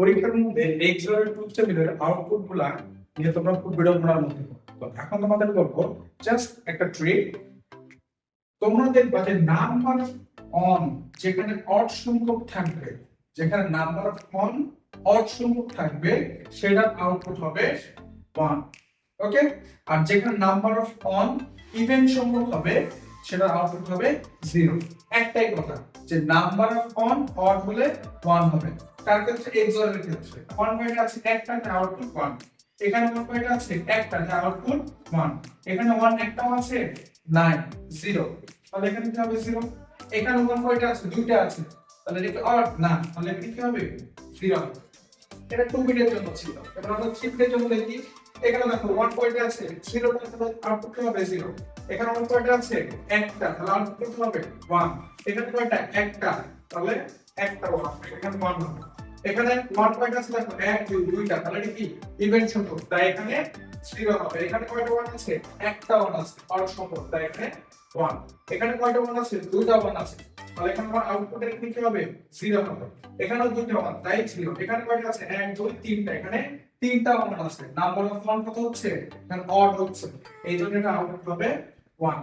পরীক্ষার মধ্যে এক্সরের ট্রুথ টেবিলের আউটপুটগুলা নিয়ে তোমরা খুব বিড়ম্বনার মধ্যে তো এখন তোমাদের বলব জাস্ট একটা ট্রিক তোমরা দেখবা যে নাম্বার অন যেখানে অড সংখ্যক থাকবে, যেখানে নাম্বার অফ অন অড সংখ্যক থাকবে, সেটার আউটপুট হবে ওয়ান ওকে আর যেখানে নাম্বার অফ অন ইভেন সংখ্যক হবে সেটার আউটপুট হবে জিরো একটাই কথা, যে নাম্বার অফ অন অড হলে ওয়ান হবে। তার ক্ষেত্রে এক্সরের ক্ষেত্রে ওয়ান পয়েন্ট আছে একটা আউটপুট ওয়ান এখানে ওয়ান পয়েন্ট আছে একটা আউটপুট ওয়ান এখানে ওয়ান একটাও আছে নাই জিরো তাহলে এখানে কি হবে জিরো এখানে ওয়ান পয়েন্ট আছে, দুইটা আছে। তাহলে এটা অড না তাহলে এখানে কি হবে? জিরো এটা টু বিটের জন্য ছিল। এবার আমরা থ্রি বিটের জন্য দেখি। এখানে দেখো ওয়ান পয়েন্ট আছে জিরো আউটপুট হবে জিরো এখানে ওয়ান পয়েন্ট আছে একটা, তাহলে আউটপুট হবে ওয়ান এখানে কয়টা? একটা। তাহলে একটা ওয়ান এখানে ওয়ান হবে। এখানে ওয়ান পয়েন্ট আছে দেখো, এক, দুই, দুইটা। তাহলে এটা কি? ইভেন্ট ছোট তাই এখানে জিরো হবে। এখানে কয়টা ওয়ান আছে? একটা ওয়ান আছে। অড সম্ভব তাই এখানে ওয়ান এখানে কয়টা ওয়ান আছে? দুইটা ওয়ান আছে। তাহলে এখানে আমার আউটপুট এর কি হবে? জিরো হবে। এখানেও দুটো ওয়ান তাই জিরো এখানে কয়টা আছে? এক, দুই, তিনটা। এখানে তিনটা ওয়ান আছে। নাম্বার অফ ওয়ান কত হচ্ছে? এখানে অড হচ্ছে। এই জন্য এটা আউটপুট হবে ওয়ান